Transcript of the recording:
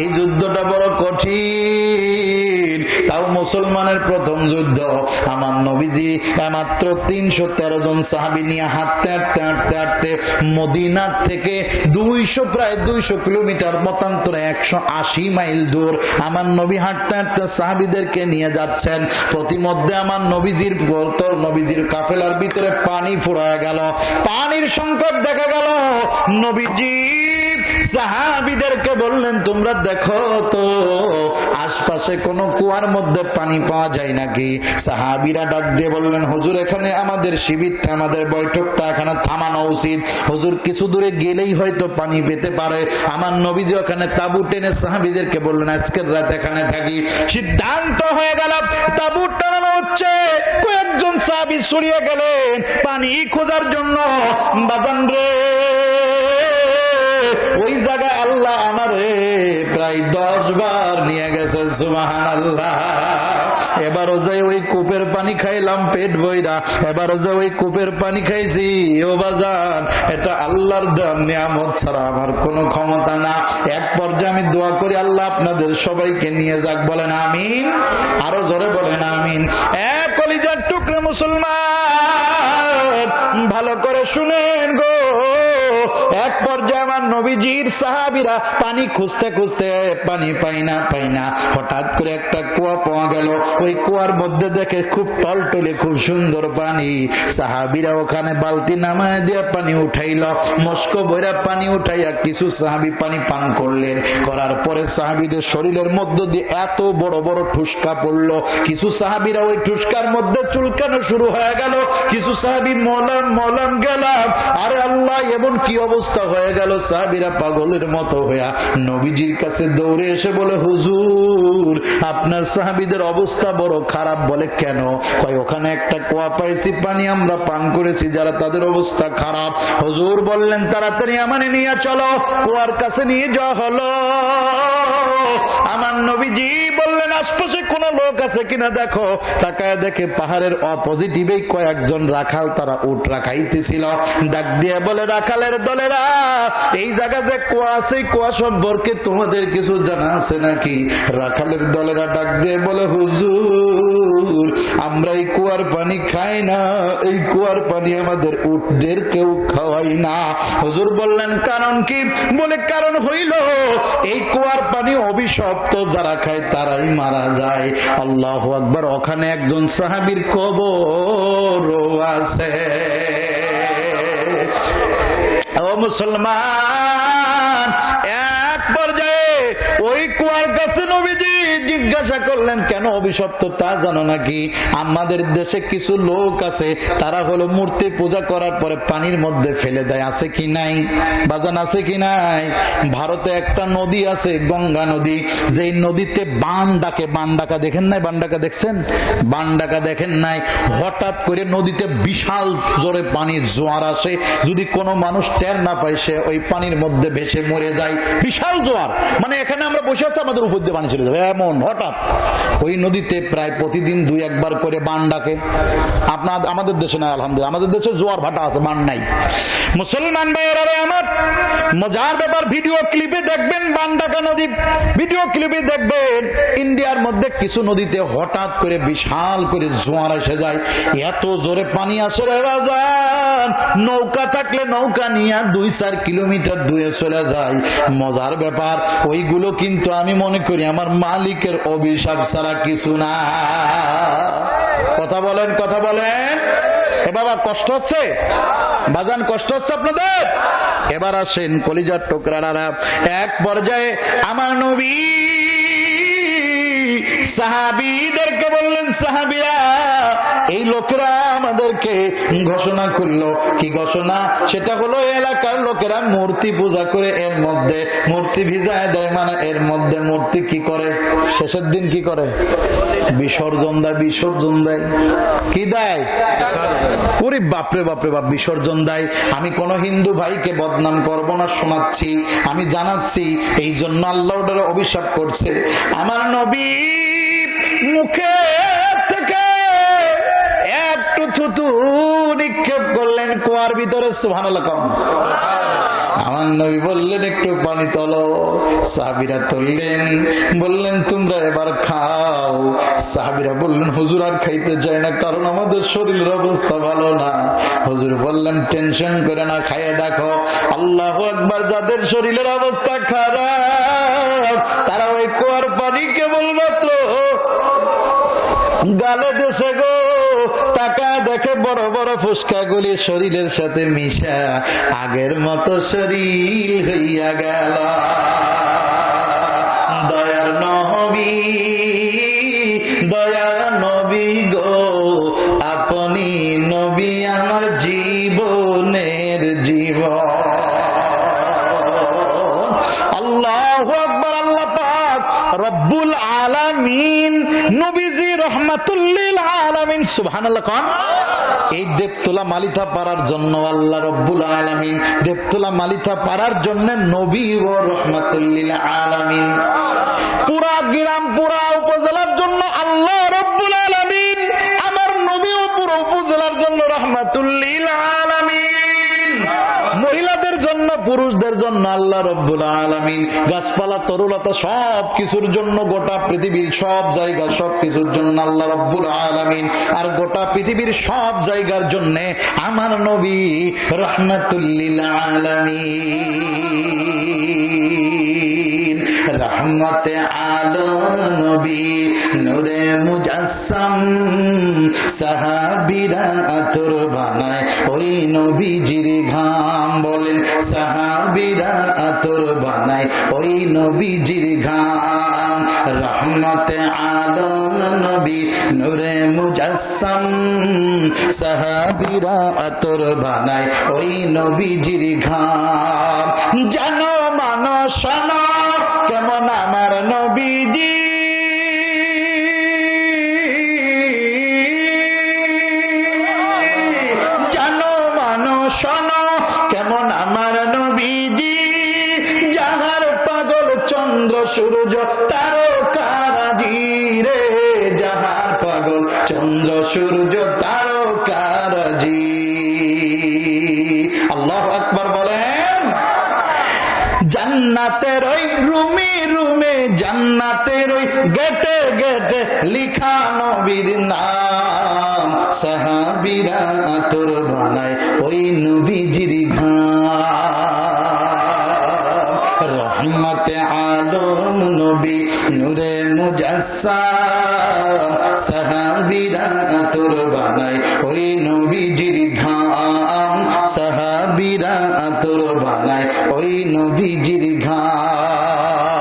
এই যুদ্ধটা বড় কঠিন। তাও মুসলমানের প্রথম যুদ্ধ। আমার নবীজি মাত্র তিনশো তেরো জন সাহাবি নিয়ে হাঁটতে হাঁটতে হাঁটতে হাঁটতে মদিনার থেকে দুইশো, প্রায় দুইশো কিলোমিটার মতান্তরে একশো আশি মাইল দূর আমার নবী হাঁটতে হাঁটতে সাহাবিদেরকে নিয়ে যাচ্ছেন। প্রতিমধ্যে আমার নবীজির তোর নবীজির কাফেলার ভিতরে পানি ফুরায় গেল। পানির সংকট দেখা গেল। নবীজি সাহাবিদেরকে বললেন, তোমরা দেখো তো, আশপাশে কোনো কুয়ার মধ্যে পানি পাওয়া যায় নাকি? সাহাবিরা ডাক দিয়ে বললেন, হুজুর, এখানে আমাদের শিবিরটা, আমাদের বৈঠকটা এখানে থামানো উচিত। হুজুর, কিছু দূরে গেলেই হয়তো পানি পেতে পারে। আমার নবীজি ওখানে তাবু টেনে সাহাবিদেরকে বললেন, আজকের রাত এখানে থাকি। সিদ্ধান্ত হয়ে গেল, তাবু টানানো হচ্ছে। কয়েকজন সাহাবি সরিয়ে গেলেন, পানি খোঁজার জন্য। বাজান রে ওই জায়গায় আল্লাহ আমারে প্রায় দশ বার নিয়ে গেছে সুমাহান আল্লাহ এবারও যে ওই কূপের পানি খাইলাম পেট বইরা এবারও যে ওই কূপের পানি খাইছি, ও বাজান, এটা আল্লাহর দেওয়ার নিয়ামত ছাড়া আমার কোনো ক্ষমতা না। এক পর্যায়ে আমি দোয়া করি, আল্লাহ আপনাদের সবাইকে নিয়ে যাক, বলেন আমিন। আরও জোরে বলেন আমিন। এক টুকরে মুসলমান, ভালো করে শুনেন গো। এক পর্যায়ে আমার নবীজির সাহাবিরা পানি খুঁজতে খুঁজতে পানি পাই না পাই না। হঠাৎ করে একটা কুয়া পাওয়া গেল। ওই কুয়ার মধ্যে দেখে খুব টলটলে খুব সুন্দর পানি। সাহাবিরা ওখানে বালতি নামায় দিয়ে পানি উঠাইল। মস্ক বইরা পানি উঠাইয়া কিছু সাহাবি পানি পান করলেন। করার পরে সাহাবিদের শরীরের মধ্য দিয়ে এত বড় বড় ঠুসকা পড়ল। কিছু সাহাবিরা ওই ঠুসকার মধ্যে চুলকানো শুরু হয়ে গেল। কিছু সাহাবি মলাম মলাম গেলাম। আরে আল্লাহ, এমন কি অবস্থা হয়ে গেল সাহাবিরা পাগলের মতো হইয়া নবীজির কাছে দৌড়ে এসে বলে, হুজুর, আপনার সাহাবিদের অবস্থা বড় খারাপ। বলে, কেন? কয়, ওখানে একটা কুয়া পাইছি, পানি আমরা পান করেছি, যারা তাদের অবস্থা খারাপ। হুজুর বললেন, তাড়াতাড়ি আমানে নিয়ে চলো, কুয়ার কাছে নিয়ে যাওয়া হলো। আশপাশে কোন লোক আছে কিনা দেখো, তাকায় দেখে পাহাড়ের অপোজিটিভে কয়েকজন রাখাল তারা উট রাখাইতেছিল। ডাক দিয়ে বলে, রাখালের দলেরা, এই জায়গা যে কুয়া আছে কুয়া সম্পর্কে তোমাদের কিছু জানা আছে নাকি? রাখালের দলেরা ডাক দিয়ে বলে, হুজুর আমরা এই কুয়ার পানি খাই না, এই কুয়ার পানি আমাদের উটদের কেউ খাওয়াই না। হুজুর বললেন, কারণ কি? বলে, কারণ হইল, এই কুয়ার পানি অভিশপ্ত যারা খায় তারাই মারা যায়। আল্লাহ আকবার, ওখানে একজন সাহাবীর কবর আছে। ও মুসলমান, এক পর্যায়ে ওই কুয়ার কাছে নবীজি জিজ্ঞাসা করলেন, কেন অভিশপ্ত তা জানো নাকি? আমাদের দেশে কিছু লোক আছে, তারা হলো মূর্তি পূজা করার পরে পানির মধ্যে ফেলে দেয়। আছে কি নাই? বাজান, আছে কি নাই? ভারতে একটা নদী আছে, গঙ্গা নদী। যেই নদীতে বান ডাকে, বান ডাকা দেখেন নাই? বান ডাকা দেখছেন? বান ডাকা দেখেন নাই? হঠাৎ করে নদীতে বিশাল জোরে পানির জোয়ার আসে। যদি কোনো মানুষ টের না পায়, সে ওই পানির মধ্যে ভেসে মরে যায়। বিশাল জোয়ার। মানে এখানে আমরা বসে আছি, আমাদের উপর দিয়ে পানি চলে যাবে। এমন হঠাৎ ওই নদীতে প্রায় প্রতিদিন দুই একবার করে বান ডাকে। আপনার আমাদের দেশে নাই, আলহামদুলিল্লাহ। আমাদের দেশে জোয়ার ভাটা আছে, বান নাই। মুসলমান ভাইয়েরা আমার, মজার ব্যাপার, ভিডিও ক্লিপে দেখবেন বান ডাকা নদী। ভিডিও ক্লিপে দেখবেন ইন্ডিয়ার মধ্যে কিছু নদীতে হঠাৎ করে বিশাল করে জোয়ার এসে যায়। এত জোরে পানি আসে রে বাজান নৌকা থাকলে নৌকা নিয়ে দুই চার কিলোমিটার দূরে চলে যায়। মজার ব্যাপার, ওইগুলো কিন্তু আমি মনে করি আমার মালিকের অভিশাপ ছাড়া কিছু না। কথা বলেন কথা বলেন। এ বাবা, কষ্ট হচ্ছে? বাজান, কষ্ট হচ্ছে আপনাদের? এবার আসেন কলিজার টোকরারা। এক পর্যায়ে আমার নবী সাহাবিদেরকে বললেন, সাহাবিরা এই লোকেরা আমাদেরকে ঘোষণা করল। কি ঘোষণা? সেটা হলো এলাকার লোকেরা মূর্তি পূজা করে এর মধ্যে, মূর্তি ভিজায় দেয় মানে এর মধ্যে মূর্তি কি করে? শেষের দিন কি করে? বিসর্জন দেয় বিসর্জন দেয়। কি দেয়? ওরে বাপরে বাপরে বাপ, বিসর্জন দেয়। আমি কোন হিন্দু ভাইকে বদনাম করব না শোনাচ্ছি, আমি জানাচ্ছি, এই জন্য আল্লাহ অভিশাপ করছে। আমার নবী মুখে একটু থুতু নিক্ষেপ করলেন কুয়ার ভিতরে সুহান আমার নবী বললেন, একটু পানি তোলো। সাহাবিরা তুললেন, বললেন, তোমরা এবার খাও। সাহাবিরা বললেন, হুজুর আর খাইতে চায় না, কারণ আমাদের শরীরের অবস্থা ভালো না। হুজুর বললেন, টেনশন করে না, খাইয়ে দেখো। আল্লাহ একবার যাদের শরীরের অবস্থা খারাপ, তারা ওই কুয়ার পানি কেবলমাত্র গালে দেশে গো। টাকা দেখে বড় বড় ফুসকা গুলি শরীরের সাথে মিশা আগের মতো শরীর হইয়া গেল। রব্বুল আলামিন, নবীজি রহমাতুল্লিল আলামিন, সুবহানাল্লাহ কোন। এই দেবতলা মালিথা পারার জন্য আল্লাহ রব্বুল আলামিন, দেবতলা মালিথা পারার জন্য নবী ও রহমাতুল্লিল আলামিন। আল্লাহ রব্বুল আলমিন। গাছপালা, তরুলতা সব কিছুর জন্য, গোটা পৃথিবীর সব জায়গা সব কিছুর জন্য আল্লাহ রব্বুল আলমিন। আর গোটা পৃথিবীর সব জায়গার জন্যে আমার নবী রহমতুল্লিল আলামিন। রহমতে আলম নবী, নূরে মুজাসসাম সাহাবীরা আতর বানায় ওই নবীজির ঘাম। বলেন, সাহাবীরা আতর বানায় ওই নবীজির ঘাম। রহমতে আলম নবী, নূরে মুজাসসাম সাহাবীরা আতর বানায় ওই নবীজির ঘাম। জানো মানস শোনো, কেমন আমার নবীজি? জানো, মানো, শোনো, কেমন আমার নবীজি? যাহার পাগল চন্দ্র, সূর্য, তারকারাজি যাহার পাগল চন্দ্র, সূর্য জান্নাতের ওই রুমে রুমে, জান্নাতের ওই গেটে গেটে লিখা নবীর নাম। সাহাবিরা আতর বানায় ওই নবীজির রহমতে আলম নবী, নূরে মুজাসসাম। সাহাবিরা আতর বানায় ওই নবীজির ঘাম। সাহাবিরা আতর বানায় ওই নবীজির ঘাম